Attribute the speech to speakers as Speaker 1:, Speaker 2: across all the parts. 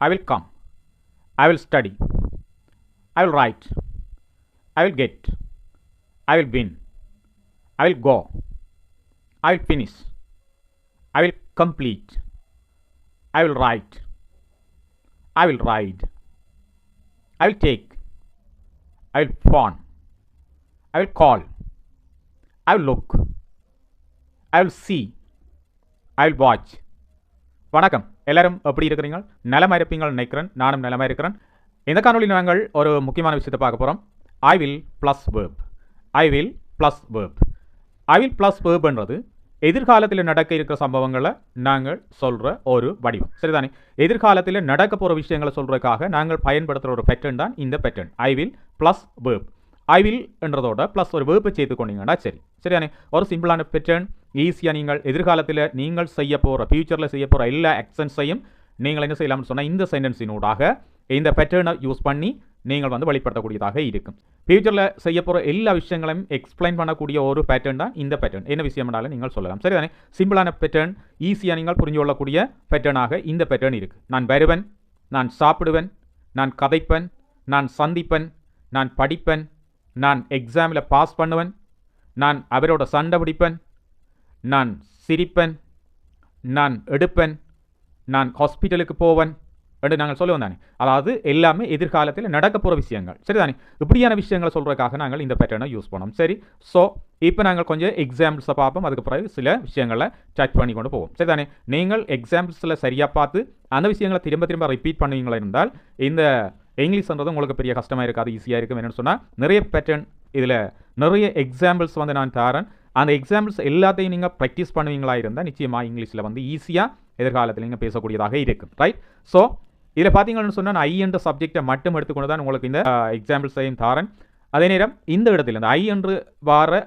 Speaker 1: I will come. I will study. I will write. I will get. I will win. I will go. I will finish. I will complete. I will write. I will ride. I will take. I will phone. I will call. I will look. I will see. I will watch. வணக்கம் எல்லாரும் எப்படி இருக்கிறீங்க நலமாக இருப்பீங்கள் நினைக்கிறேன். நானும் நலமாக இருக்கிறேன். இந்த காணொலியில் நாங்கள் ஒரு முக்கியமான விஷயத்தை பார்க்க போகிறோம் I will plus verb I will plus verb I will plus வேர்ப்ன்றது எதிர்காலத்தில் நடக்க இருக்கிற சம்பவங்களை நாங்கள் சொல்கிற ஒரு வடிவம். சரிதானே? எதிர்காலத்தில் நடக்க போகிற விஷயங்களை சொல்கிறதுக்காக நாங்கள் பயன்படுத்துகிற ஒரு பேட்டர்ன் தான் இந்த pattern I will plus verb I will என்றதோட plus ஒரு வேர்ப்பை சேர்த்து கொண்டீங்கன்னா சரி. சரியானே ஒரு சிம்பிளான பேட்டர்ன் ஈஸியாக நீங்கள் எதிர்காலத்தில் நீங்கள் செய்ய போகிற ஃபியூச்சரில் செய்ய போகிற எல்லா ஆக்ஷன்ஸையும் நீங்கள் என்ன செய்யலாம்னு சொன்னால் இந்த சென்டென்ஸினூடாக இந்த பேட்டர்னை யூஸ் பண்ணி நீங்கள் வந்து வெளிப்படுத்தக்கூடியதாக இருக்கும். ஃபியூச்சரில் செய்ய போகிற எல்லா விஷயங்களையும் எக்ஸ்பிளைன் பண்ணக்கூடிய ஒரு பேட்டர்ன் தான் இந்த பேட்டர்ன் என்ன விஷயம்னாலும் நீங்கள் சொல்லலாம். சரிதானே? சிம்பிளான பேட்டர்ன் ஈஸியாக நீங்கள் புரிஞ்சு கொள்ளக்கூடிய பேட்டர்னாக இந்த பேட்டர்ன் இருக்குது நான் வருவன் நான் சாப்பிடுவேன் நான் கதைப்பன் நான் சந்திப்பன் நான் படிப்பன் நான் எக்ஸாமில் பாஸ் பண்ணுவேன். நான் அவரோட சண்டை பிடிப்பேன். நான் சிரிப்பேன். நான் எடுப்பேன். நான் ஹாஸ்பிட்டலுக்கு போவேன் என்று நாங்கள் சொல்லுவோம் தானே. அதாவது எல்லாமே எதிர்காலத்தில் நடக்க போகிற விஷயங்கள். சரிதானே? இப்படியான விஷயங்களை சொல்கிறதுக்காக நாங்கள் இந்த பேட்டர்னை யூஸ் பண்ணோம். சரி. ஸோ இப்போ நாங்கள் கொஞ்சம் எக்ஸாம்பிள்ஸை பார்ப்போம். அதுக்கு பிறகு சில விஷயங்களை டச் பண்ணி கொண்டு போவோம். சரிதானே? நீங்கள் எக்ஸாம்பிள்ஸில் சரியாக பார்த்து அந்த விஷயங்களை திரும்ப திரும்ப ரிப்பீட் பண்ணுவீங்களா இருந்தால் இந்த இங்கிலீஷ்ன்றது உங்களுக்கு பெரிய கஷ்டமாக இருக்காது ஈஸியாக இருக்கும். என்னென்னு சொன்னால் நிறைய பேட்டர்ன் இதில் நிறைய எக்ஸாம்பிள்ஸ் வந்து நான் தரேன். அந்த எக்ஸாம்பிள்ஸ் எல்லாத்தையும் நீங்கள் ப்ராக்டிஸ் பண்ணுவீங்களா இருந்தால் நிச்சயமாக இங்கிலீஷில் வந்து ஈஸியாக எதிர்காலத்தில் நீங்கள் பேசக்கூடியதாக இருக்கும். ரைட் ஸோ இதில் பார்த்தீங்கன்னு சொன்னால் ஐ என்ற சப்ஜெக்டை மட்டும் எடுத்துக்கொண்டு தான் உங்களுக்கு இந்த எக்ஸாம்பிள்ஸையும் தாரன். அதே நேரம் இந்த இடத்துல இந்த ஐ என்று வார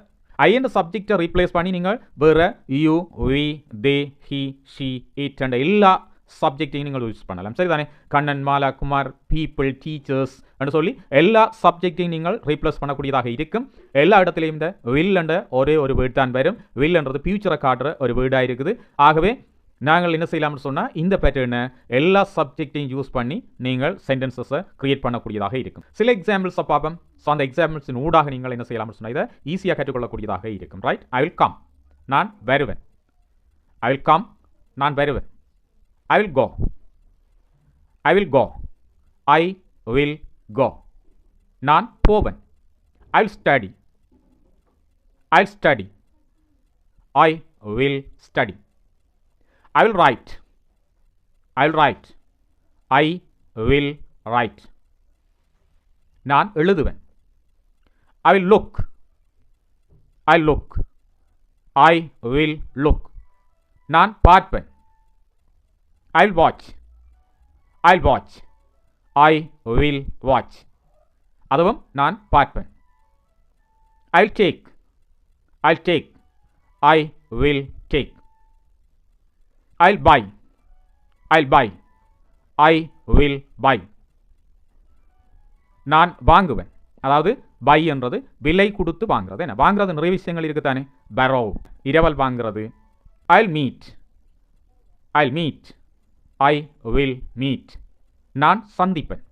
Speaker 1: ஐ என்ற சப்ஜெக்டை ரீப்ளேஸ் பண்ணி நீங்கள் வேறு you we they he she it என்ற எல்லா சப்ஜெக்டையும் நீங்கள் யூஸ் பண்ணலாம். சரிதானே? கண்ணன் மாலா குமார் பீப்புள் டீச்சர்ஸ் என்று சொல்லி எல்லா சப்ஜெக்டையும் நீங்கள் ரீப்ளேஸ் பண்ணக்கூடியதாக இருக்கும். எல்லா இடத்துலையும் இந்த வில் என்ற ஒரே ஒரு வீடு தான் வரும். வில் என்றது ஃபியூச்சரை காட்டுற ஒரு வீடாக இருக்குது. ஆகவே நாங்கள் என்ன செய்யலாம்னு சொன்னால் இந்த பேட்டர்னை எல்லா சப்ஜெக்டையும் யூஸ் பண்ணி நீங்கள் சென்டென்சஸை கிரியேட் பண்ணக்கூடியதாக இருக்கும். சில எக்ஸாம்பிள்ஸை பார்ப்போம். ஸோ அந்த எக்ஸாம்பிள்ஸின் ஊடாக நீங்கள் என்ன செய்யலாம்னு சொன்னால் இதை ஈஸியாக கற்றுக்கொள்ளக்கூடியதாக இருக்கும். ரைட் ஐ வில் கம் நான் வருவேன். ஐ வில் கம் நான் வருவேன். I will go I will go I will go நான் போவேன் I will study I will study I will study I will write. I will write. I will write. நான் எழுதுவேன் I will look I look I will look நான் பார்ப்பேன் I will watch I will watch I will watch அதுவும் நான் பார்ப்பேன். I will take I will take I will take I'll buy. I'll buy. I will buy. நான் வாங்குவேன். அதாவது by என்றது விலை கொடுத்து வாங்குறது. என்ன? வாங்குறது நிறைய விஷயங்கள் இருக்குதானே? பரோ இரவல் வாங்குறது. I'll meet I'll meet I will meet நான் சந்திப்பேன்.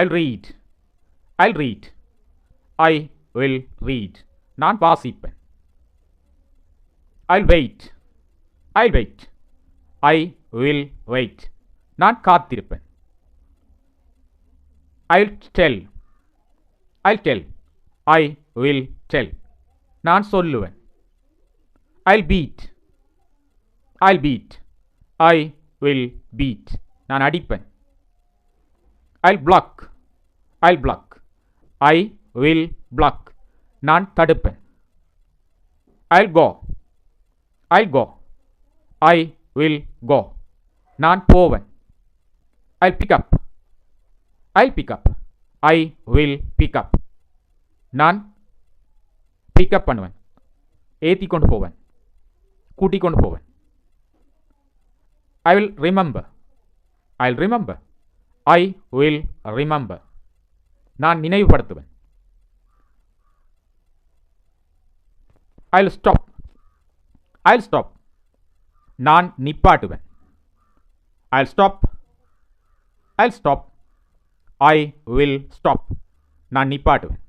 Speaker 1: I read I read I will read நான் வாசிப்பேன். I wait I wait I will wait நான் காத்திருப்பேன். I tell I tell I will tell நான் சொல்லுவேன். I beat I beat I will beat நான் அடிப்பேன். I block I block I will block நான் தடுப்பேன். ஐ go I go I will go நான் போவேன். I pick up I pick up I will pick up நான் pick up பண்ணுவேன். ஏற்றி கொண்டு போவேன். கூட்டிக் கொண்டு போவேன். I will remember. I will remember I will remember நான் நினைவுபடுத்துவேன். ஐல் ஸ்டாப் ஐல் ஸ்டாப் நான் நிப்பாட்டுவேன். I'll stop I'll stop I will stop நான் நிப்பாட்டுவேன்.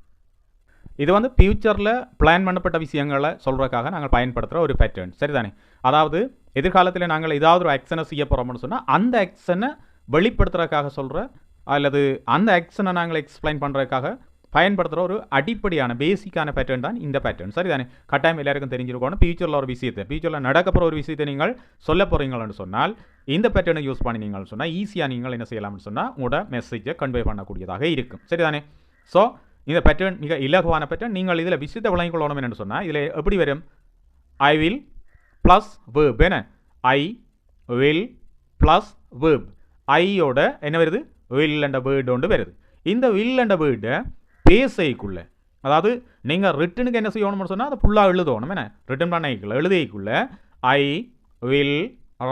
Speaker 1: இது வந்து ஃப்யூச்சரில் பிளான் பண்ணப்பட்ட விஷயங்களை சொல்கிறதுக்காக நாங்கள் பயன்படுத்துகிற ஒரு பேட்டர்ன் சரிதானே? அதாவது எதிர்காலத்தில் நாங்கள் ஏதாவது ஒரு ஆக்ஷனை செய்ய போகிறோம்னு சொன்னால் அந்த ஆக்ஷனை வெளிப்படுத்துறதுக்காக சொல்கிற அல்லது அந்த ஆக்ஷனை நாங்கள் எக்ஸ்பிளைன் பண்ணுறதுக்காக பயன்படுத்துகிற ஒரு அடிப்படையான பேசிக்கான பேட்டர்ன் தான் இந்த பேட்டர்ன் சரிதானே? கட்டாயம் எல்லாருக்கும் தெரிஞ்சிருக்கணும் ஃபியூச்சரில் ஒரு விஷயத்தை ஃபியூச்சரில் நடக்க போகிற ஒரு விஷயத்தை நீங்கள் சொல்ல போகிறீங்கன்னு சொன்னால் இந்த பேட்டர்னை யூஸ் பண்ணினீங்கன்னு சொன்னால் ஈஸியாக நீங்கள் என்ன செய்யலாம்னு சொன்னால் உங்களோட மெசேஜை கன்வே பண்ணக்கூடியதாக இருக்கும். சரிதானே? ஸோ இந்த பேட்டர்ன் மிக இலகுவான பேட்டர்ன் நீங்கள் இதில் விஷயத்தை விளங்கிக் கொள்ளணும் என்னென்னு சொன்னால் இதில் எப்படி வரும்? ஐ வில் ப்ளஸ் வேர்ப் என்ன? ஐ வில் ப்ளஸ் வேர்ப் ஐயோட என்ன வருது? வில் என்ற வேர்டு ஒன்று வருது. இந்த வில் என்ற வேர்டை பேசைக்குள்ள அதாவது நீங்கள் ரிட்டனுக்கு என்ன செய்யணும்னு சொன்னால் அதை ஃபுல்லாக எழுதணும். என்ன? ரிட்டன் பண்ணிக்கல எழுதிக்குள்ள ஐ வில்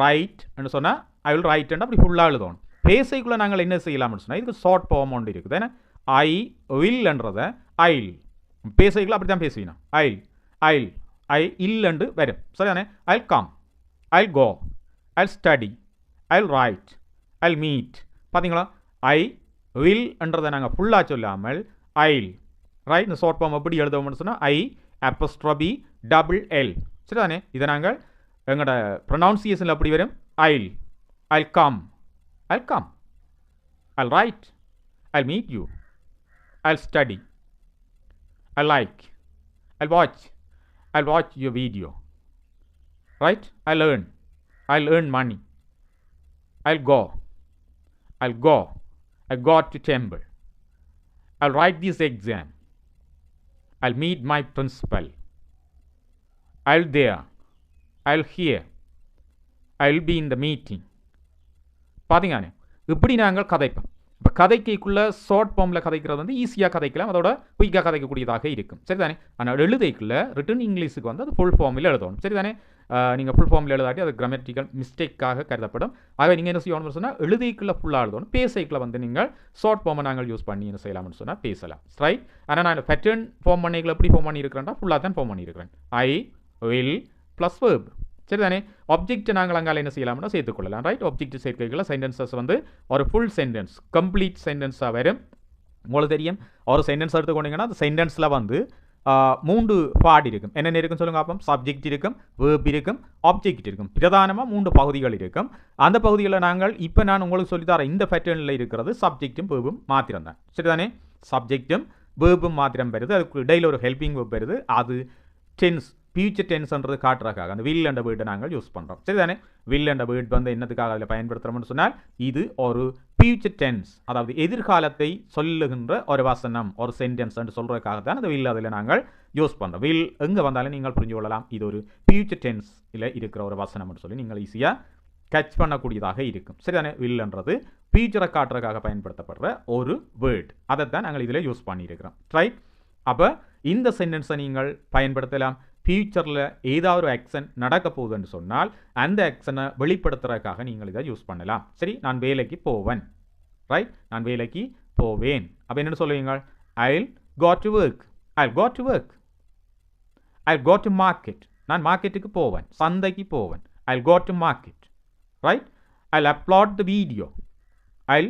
Speaker 1: ரைட் சொன்னால் ஐ வில் ரைட் அப்படி ஃபுல்லாக எழுதணும். பேசைக்குள்ளே நாங்கள் என்ன செய்யலாம்னு சொன்னால் இதுக்கு ஷார்ட் ஃபார்ம் ஒன்று இருக்குது. ஏன்னா ஐ வில்ன்றதை ஐல் பேசைக்குள்ள அப்படி தான் பேசுவீங்க ஐல் ஐல் ஐ இல்லண்டு வரும் சரிதானே I'll come I'll go I'll study I'll write I'll meet பார்த்தீங்களா ஐ வில்ன்றதை நாங்கள் ஃபுல்லாக சொல்லாமல் ஐல் ரைட் இந்த ஷார்ட் ஃபார்ம் எப்படி எழுதுவோம்னு சொன்னால் ஐ அப்பஸ்ட்ரபி டபுள் எல் சரிதானே? இதை நாங்கள் எங்களோட ப்ரொனவுன்சியேஷனில் எப்படி வரும்? I'll I come I come I write I meet you I study I like I watch I'll watch your video. Right? I'll earn. I'll earn money. I'll go. I'll go. I got to temple. I'll write this exam. I'll meet my principal. I'll there. I'll hear. I'll be in the meeting. பார்த்தீங்கண்ணே இப்படி நாங்கள் கதைப்போம் இப்போ கதைக்குள்ளே short ஃபார்மில் கதைக்கிறது வந்து ஈஸியாக கதைக்கலாம். அதோட குயிக்காக கதைக்கக்கூடியதாக இருக்கும். சரிதானே? ஆனால் எழுதைக்குள்ளே ரிட்டன் இங்கிலீஷுக்கு வந்து அது ஃபுல் ஃபார்மில் எழுதணும். சரிதானே? நீங்கள் ஃபுல் ஃபார்மில் எழுதாட்டி அது கிராமட்டிக்கல் மிஸ்டேக்காக கருதப்படும். ஆக நீங்கள் என்ன செய்யணும்னு சொன்னால் எழுதைக்குள்ள ஃபுல்லாக எழுதணும். பேசைக்குள்ள வந்து நீங்கள் ஷார்ட் ஃபார்மை நாங்கள் யூஸ் பண்ணி என்ன செய்யலாம்னு சொன்னால் பேசலாம். ரைட் ஆனால் நான் பேட்டர்ன் ஃபார்ம் பண்ணிகளை எப்படி ஃபார்ம் பண்ணியிருக்கிறேன்டா? ஃபுல்லாக தான் ஃபார்ம் பண்ணியிருக்கிறேன். ஐ வில் ப்ளஸ் வேர்ப் சரிதானே? ஆப்ஜெக்ட் நாங்கள் அங்கால என்ன செய்யலாம்னா சேர்த்துக்கொள்ளலாம் ரைட் ஆப்ஜெக்ட் சேர்க்கைகளை சென்டென்சஸ் வந்து ஒரு ஃபுல் சென்டென்ஸ் கம்ப்ளீட் சென்டென்ஸாக வரும். உங்களுக்கு தெரியும்? ஒரு சென்டென்ஸ் எடுத்துக்கொண்டீங்கன்னா அந்த சென்டென்ஸில் வந்து மூன்று பாட் இருக்கும். என்னென்ன இருக்கும் சொல்லுங்க அப்போ சப்ஜெக்ட் இருக்கும் வேர்ப் இருக்கும் ஆப்ஜெக்ட் இருக்கும். பிரதானமாக மூன்று பகுதிகள் இருக்கும். அந்த பகுதிகளில் நாங்கள் இப்போ நான் உங்களுக்கு சொல்லித்தர இந்த பேட்டர்னில் இருக்கிறது சப்ஜெக்டும் வேர்பும் மாத்திரம் தான் சரிதானே? சப்ஜெக்டும் வேர்பும் மாத்திரம் வருது அதுக்கு இடையில் ஒரு ஹெல்பிங் வேர்ப் வருது அது டென்ஸ் ஃபியூச்சர் டென்ஸ்ன்றது காட்டுறதுக்காக அந்த வில் என்ற வேர்டை நாங்கள் யூஸ் பண்ணுறோம் சரிதானே? வில் என்ற வேர்ட் வந்து என்னத்துக்காக அதில் பயன்படுத்துகிறோம்னு சொன்னால் இது ஒரு ஃபியூச்சர் டென்ஸ் அதாவது எதிர்காலத்தை சொல்லுகின்ற ஒரு வசனம் ஒரு சென்டென்ஸ் என்று சொல்கிறதுக்காக தான் அந்த வில் அதில் நாங்கள் யூஸ் பண்ணுறோம் வில் எங்கே வந்தாலும் நீங்கள் புரிஞ்சு கொள்ளலாம். இது ஒரு ஃபியூச்சர் டென்ஸில் இருக்கிற ஒரு வசனம்னு சொல்லி நீங்கள் ஈஸியாக கேட்ச் பண்ணக்கூடியதாக இருக்கும். சரிதானே? வில்ன்றது ஃபியூச்சரை காட்டுறதுக்காக பயன்படுத்தப்படுற ஒரு வேர்ட் அதை தான் நாங்கள் இதில் யூஸ் பண்ணியிருக்கிறோம். ரைட் அப்போ இந்த சென்டென்ஸை நீங்கள் பயன்படுத்தலாம். ஃபியூச்சரில் ஏதாவது ஒரு ஆக்ஷன் நடக்க போகுதுன்னு சொன்னால் அந்த ஆக்ஷனை வெளிப்படுத்துறதுக்காக நீங்கள் இதை யூஸ் பண்ணலாம். சரி நான் வேலைக்கு போவேன். ரைட் நான் வேலைக்கு போவேன். அப்போ என்னென்னு சொல்லுவீங்க? I go to work I go to work I go to market நான் மார்க்கெட்டுக்கு போவேன். சந்தைக்கு போவேன். I go to market right I upload the video I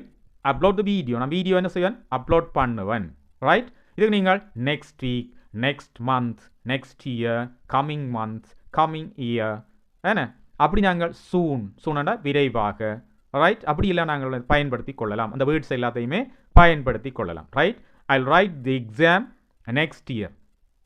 Speaker 1: upload the video நான் வீடியோ என்ன செய்வேன்? அப்லோட் பண்ணுவேன். ரைட் இதுக்கு நீங்கள் next week next month next year coming month coming year என்ன அப்படி நாங்கள் சூன் சூனண்டா விரைவாக. ரைட் அப்படி இல்லை நாங்கள் பயன்படுத்தி கொள்ளலாம். அந்த வேர்ட்ஸ் எல்லாத்தையுமே பயன்படுத்தி கொள்ளலாம். Right I write the exam next year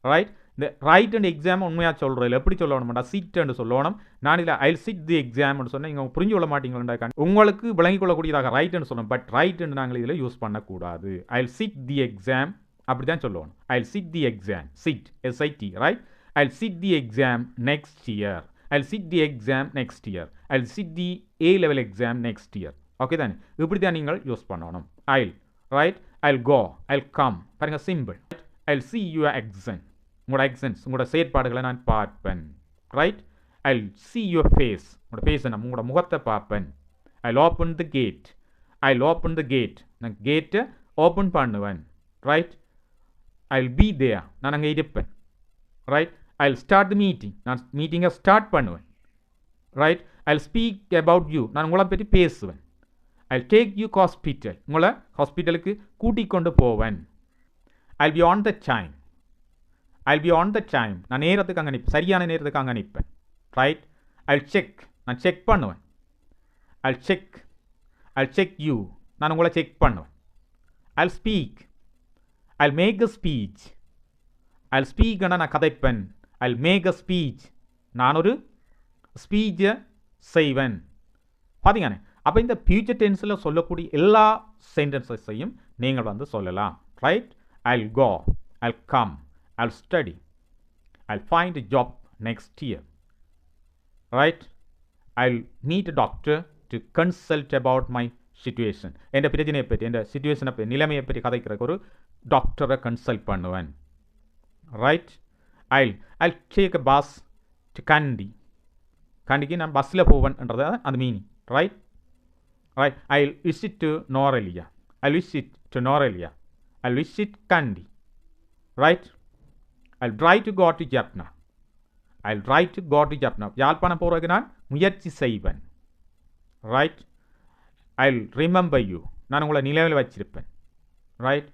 Speaker 1: right இந்த ரைட் அண்ட் எக்ஸாம் உண்மையாக சொல்கிறதில்ல எப்படி சொல்லணும்டா சிட்னு சொல்லணும். நான் இல்லை ஐ சிட் தி எக்ஸாம்னு சொன்னால் நீங்கள் புரிஞ்சு கொள்ள மாட்டீங்களா? உங்களுக்கு விளங்கிக் கொள்ளக்கூடியதாக ரைட்னு சொல்லணும் பட் ரைட்னு நாங்கள் இதில் யூஸ் பண்ணக்கூடாது. ஐ சிட் தி எக்ஸாம் அப்படி தான் சொல்லணும் I sit the exam sit SIT right I sit the exam next year I sit the exam next year I sit the A level exam next year okay தானே? இப்படி தான் நீங்கள் use பண்ணணும். I write I go I come பாருங்க simple I see you action உங்களோட actions உங்களோட செயற்பாடுகளை நான் பார்ப்பேன். Right I see your face உங்களோட ஃபேஸை நான் உங்களோட முகத்தை பார்ப்பேன். I open the gate I open the gate நான் கேட்டை ஓப்பன் பண்ணுவேன். ரைட் ஐ பி தேர் நான் அங்கே இருப்பேன். Right I start the meeting நான் மீட்டிங்கை ஸ்டார்ட் பண்ணுவேன். Right I speak about you நான் உங்களை பற்றி பேசுவேன். I I take you hospital உங்களை ஹாஸ்பிட்டலுக்கு கூட்டிக் கொண்டு போவேன். I be on the time I be on the time நான் நேரத்துக்கு அங்கே நிற்பேன் சரியான நேரத்துக்கு அங்கே நிற்பேன் ரைட் ஐ செக் நான் செக் பண்ணுவேன். I check I check you நான் உங்களை செக் பண்ணுவேன். I speak I make a speech I ஸ்பீக்னா நான் கதைப்பேன் ஐ மேக் அ ஸ்பீச் நான் ஒரு ஸ்பீச்சை செய்வேன் பார்த்தீங்கண்ணே அப்போ இந்த ஃபியூச்சர் டென்ஸில் சொல்லக்கூடிய எல்லா சென்டென்சஸையும் நீங்கள் வந்து சொல்லலாம் right I go I come I study I find job next year right I meet doctor to consult about my situation என் பிரச்சனையை பற்றி என் சுச்சுவேஷனை பற்றி நிலைமையை பற்றி கதைக்கிறக்கு ஒரு டாக்டரை கன்சல்ட் பண்ணுவேன் right I I take a bus to Kandy கண்டிக்கு நான் பஸ்ஸில் போவேன்ன்றது அந்த meaning right right I visit to Nuwara Eliya I visit to Nuwara Eliya I visit Kandy right I try to go to Jaffna I try to go to Jaffna Yalpanam போகிறதுக்கு நான் முயற்சி செய்வேன் right I remember you நான் உங்களை நிலவில் வச்சிருப்பேன் right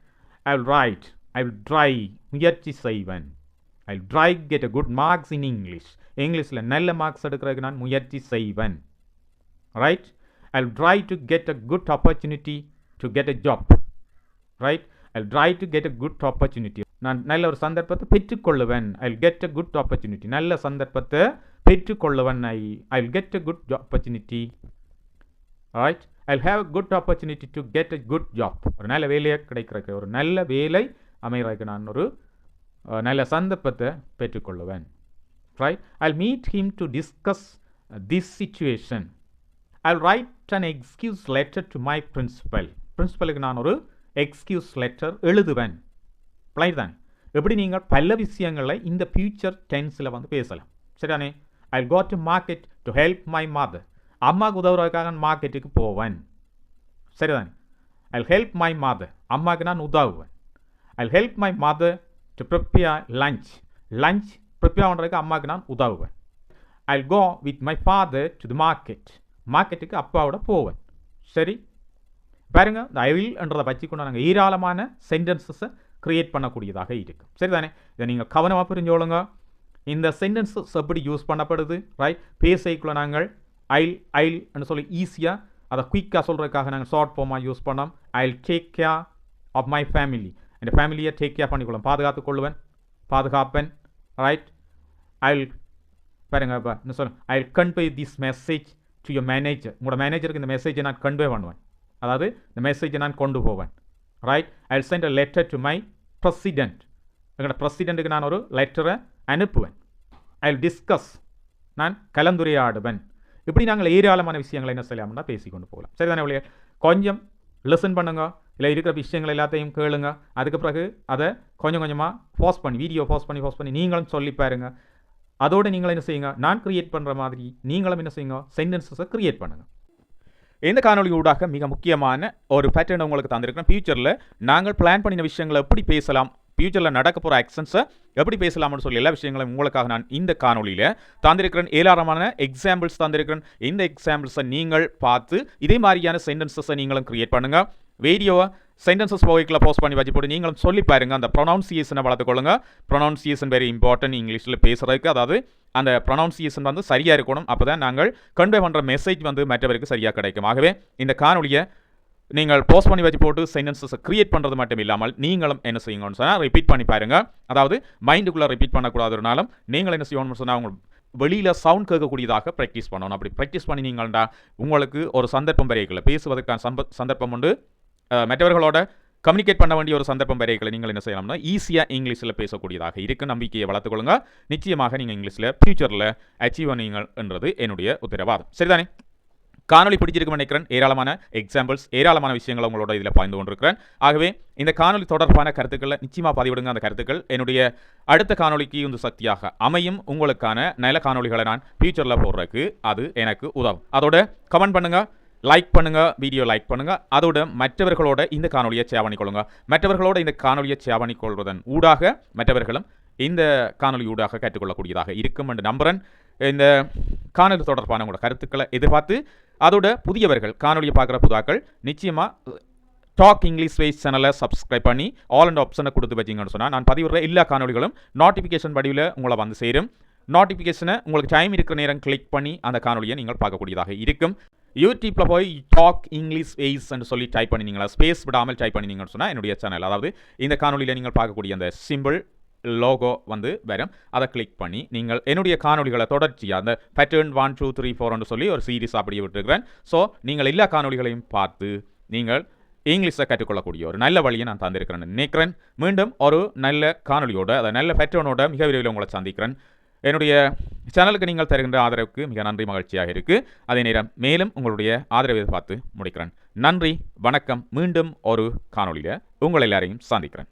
Speaker 1: I right I will try முயற்சி செய்வேன். I try get a good marks in English இங்கிலீஷில் நல்ல மார்க்ஸ் எடுக்கிறதுக்கு நான் முயற்சி செய்வேன். Right I try to get a good opportunity to get a job right I try to get a good opportunity நான் நல்ல ஒரு சந்தர்ப்பத்தை பெற்றுக்கொள்ளுவேன். I get a good opportunity நல்ல சந்தர்ப்பத்தை பெற்றுக்கொள்ளுவேன். I I get a good opportunity right I have good opportunity to get a good job ஒரு நல்ல வேலையை கிடைக்கிறதுக்கு ஒரு நல்ல வேலை அமைகிறதுக்கு நான் ஒரு நல்ல சந்தர்ப்பத்தை பெற்றுக்கொள்ளுவேன். Right I meet him to discuss this situation I write an excuse letter to my principal பிரின்சிபலுக்கு நான் ஒரு எக்ஸ்கியூஸ் லெட்டர் எழுதுவேன். பிளை தான்? எப்படி நீங்கள் பல விஷயங்களை இந்த ஃபியூச்சர் டென்ஸில் வந்து பேசலாம். சரிதானே? I go to market to help my mother அம்மாவுக்கு உதவுறதுக்காக நான் மார்க்கெட்டுக்கு போவேன். சரிதானே? ஐ ஹெல்ப் மை மதர் அம்மாவுக்கு நான் உதவுவேன். I help my mother to prepare lunch lunch prepare பண்ணுறதுக்கு அம்மாவுக்கு நான் உதவுவேன். I go with my father to the market மார்க்கெட்டுக்கு அப்பாவோட போவேன். சரி? பாருங்கள் இந்த ஐவில்ன்றதை வச்சுக்கொண்டு நாங்கள் ஏராளமான சென்டென்சஸை க்ரியேட் பண்ணக்கூடியதாக இருக்கும். சரிதானே? இதை நீங்கள் கவனமாக புரிஞ்சோளுங்க இந்த சென்டென்சஸ் எப்படி யூஸ் பண்ணப்படுது? ரைட் பேசைக்குள்ள நாங்கள் ஐல் ஐல்னு சொல்லி ஈஸியாக அதை குயிக்காக சொல்கிறதுக்காக நாங்கள் ஷார்ட் ஃபார்மாக யூஸ் பண்ணோம். I'll take care of my family என் ஃபேமிலியை டேக் கேர் பண்ணிக்கொள்ளும். பாதுகாத்து கொள்ளுவேன். பாதுகாப்பேன். ரைட் ஐல் பாருங்க இப்போ என்ன சொல்ல I convey this message to your manager உங்களோட மேனேஜருக்கு இந்த மெசேஜை நான் கன்வே பண்ணுவேன். அதாவது இந்த மெசேஜை நான் கொண்டு போவேன். Right I sent a letter to my president எங்களோட ப்ரெசிடென்ட்டுக்கு நான் ஒரு லெட்டரை அனுப்புவேன். ஐ டிஸ்கஸ் நான் கலந்துரையாடுவேன். இப்படி நாங்கள் ஏராளமான விஷயங்களை என்ன செய்யலாம்னா பேசிக்கொண்டு போகலாம். சரிதானே வழியா கொஞ்சம் லிசன் பண்ணுங்க. இல்லை இருக்கிற விஷயங்கள் எல்லாத்தையும் கேளுங்க. அதுக்கு பிறகு அதை கொஞ்சம் கொஞ்சமாக போஸ்ட் பண்ணி வீடியோ போஸ்ட் பண்ணி போஸ்ட் பண்ணி நீங்களும் சொல்லி பாருங்க. அதோடு நீங்கள் என்ன செய்யுங்க? நான் கிரியேட் பண்ணுற மாதிரி நீங்களும் என்ன செய்யுங்க? சென்டென்சஸை கிரியேட் பண்ணுங்கள் இந்த காணொலி ஊடாக மிக முக்கியமான ஒரு பேட்டர்ன் உங்களுக்கு தந்திருக்கிறேன். ஃபியூச்சரில் நாங்கள் பிளான் பண்ணின விஷயங்களை எப்படி பேசலாம்? ஃபியூச்சரில் நடக்க போகிற ஆக்ஷன்ஸை எப்படி பேசலாம்னு சொல்லி எல்லா விஷயங்களும் உங்களுக்காக நான் இந்த காணொலியில் தந்திருக்கிறேன். ஏராளமான எக்ஸாம்பிள்ஸ் தந்திருக்கிறேன். இந்த எக்ஸாம்பிள்ஸை நீங்கள் பார்த்து இதே மாதிரியான சென்டென்சஸை நீங்களும் கிரியேட் பண்ணுங்கள் வீடியோவை சென்டென்சஸ் போகிக்கில் போஸ்ட் பண்ணி வச்சு போட்டு நீங்களும் சொல்லி பாருங்க. அந்த ப்ரொனவுன்சியேஷனை வளர்த்துக்கொள்ளுங்க ப்ரொனவுன்சியேஷன் வெரி இம்பார்ட்டன்ட் இங்கிலீஷில் பேசுகிறதுக்கு அதாவது அந்த ப்ரொனவுன்சியேஷன் வந்து சரியாக இருக்கணும். அப்போ தான் நாங்கள் கன்வே பண்ணுற மெசேஜ் வந்து மற்றவருக்கு சரியாக கிடைக்கும். ஆகவே இந்த காணொலியை நீங்கள் போஸ்ட் பண்ணி வச்சு போட்டு சென்டென்சஸை கிரியேட் பண்ணுறது மட்டும் இல்லாமல் நீங்களும் என்ன செய்யுங்கன்னு சொன்னால் ரிப்பீட் பண்ணி பாருங்க. அதாவது மைண்டுக்குள்ளே ரிப்பீட் பண்ணக்கூடாதுனாலும் நீங்கள் என்ன செய்யணும்னு சொன்னால் உங்கள் வெளியில் சவுண்ட் கேட்கக்கூடியதாக ப்ராக்டிஸ் பண்ணணும். அப்படி ப்ராக்டிஸ் பண்ணி நீங்கள்டா உங்களுக்கு ஒரு சந்தர்ப்பம் வரைக்கல பேசுவதற்கான சம்ப சந்தர்ப்பம் உண்டு. மற்றவர்களோட கம்யூனிகேட் பண்ண வேண்டிய ஒரு சந்தர்ப்பம் வரைகளை நீங்கள் என்ன செய்யலாம்னா ஈஸியாக இங்கிலீஷில் பேசக்கூடியதாக இருக்கு. நம்பிக்கையை வளர்த்துக்கொள்ளுங்க. நிச்சயமாக நீங்கள் இங்கிலீஷில் ஃப்யூச்சரில் அச்சீவ் பண்ணுவீங்கன்றது என்னுடைய உத்தரவாதம். சரிதானே? காணொலி பிடிச்சிருக்கும் நினைக்கிறேன். ஏராளமான எக்ஸாம்பிள்ஸ் ஏராளமான விஷயங்களை உங்களோட இதில் பகிர்ந்து கொண்டிருக்கிறேன். ஆகவே இந்த காணொலி தொடர்பான கருத்துக்களை நிச்சயமாக பதிவிடுங்க. அந்த கருத்துக்கள் என்னுடைய அடுத்த காணொளிக்கு இந்த சக்தியாக அமையும். உங்களுக்கான நல்ல காணொலிகளை நான் ஃபியூச்சரில் போடுறதுக்கு அது எனக்கு உதவும். அதோட கமெண்ட் பண்ணுங்க லைக் பண்ணுங்க வீடியோ லைக் பண்ணுங்க. அதோட மற்றவர்களோட இந்த காணொலியை ஷேர் பண்ணிக்கொள்ளுங்க. மற்றவர்களோட இந்த காணொலியை ஷேர் பண்ணிக்கொள்வதன் ஊடாக மற்றவர்களும் இந்த காணொலி ஊடாக கற்றுக்கொள்ளக்கூடியதாக இருக்கும் என்று நம்புகிறேன் இந்த காணொலி தொடர்பான உங்களோட கருத்துக்களை எதிர்பார்த்து அதோட புதியவர்கள் காணொலியை பார்க்குற புதாக்கள் நிச்சயமாக டாக் இங்கிலீஷ் வேஸ் சேனலை சப்ஸ்கிரைப் பண்ணி ஆல் அண்ட் ஆப்ஷனை கொடுத்து வச்சிங்கன்னு சொன்னால் நான் பதிவிடுற எல்லா காணொலிகளும் நோட்டிஃபிகேஷன் வடிவில் உங்களை வந்து சேரும். நோட்டிஃபிகேஷனை உங்களுக்கு டைம் இருக்கிற நேரம் கிளிக் பண்ணி அந்த காணொலியை நீங்கள் பார்க்கக்கூடியதாக இருக்கும். யூடியூப்பில் போய் டாக் இங்கிலீஷ் வேஸ்ன்னு சொல்லி டைப் பண்ணினீங்களா ஸ்பேஸ் விடாமல் டைப் பண்ணினீங்கன்னு சொன்னால் என்னுடைய சேனல் அதாவது இந்த காணொலியில் நீங்கள் பார்க்கக்கூடிய அந்த சிம்பிள் லோகோ வந்து வரும். அதை கிளிக் பண்ணி நீங்கள் என்னுடைய காணொலிகளை தொடர்ச்சியாக அந்த பேட்டர்ன் ஒன் டூ த்ரீ ஃபோர்னு சொல்லி ஒரு சீரீஸ் அப்படியே விட்டுருக்கிறேன். ஸோ நீங்கள் எல்லா காணொலிகளையும் பார்த்து நீங்கள் இங்கிலீஷை கற்றுக்கொள்ளக்கூடிய ஒரு நல்ல வழியை நான் தந்திருக்கிறேன் நினைக்கிறேன். மீண்டும் ஒரு நல்ல காணொலியோட அதை நல்ல பேட்டர்னோட மிக விரைவில் உங்களை சந்திக்கிறேன். என்னுடைய சேனலுக்கு நீங்கள் தருகின்ற ஆதரவுக்கு மிக நன்றி மகிழ்ச்சியாக இருக்குது அதே நேரம் மேலும் உங்களுடைய ஆதரவை பார்த்து முடிக்கிறேன். நன்றி வணக்கம். மீண்டும் ஒரு காணொலியில் உங்கள் எல்லாரையும் சந்திக்கிறேன்.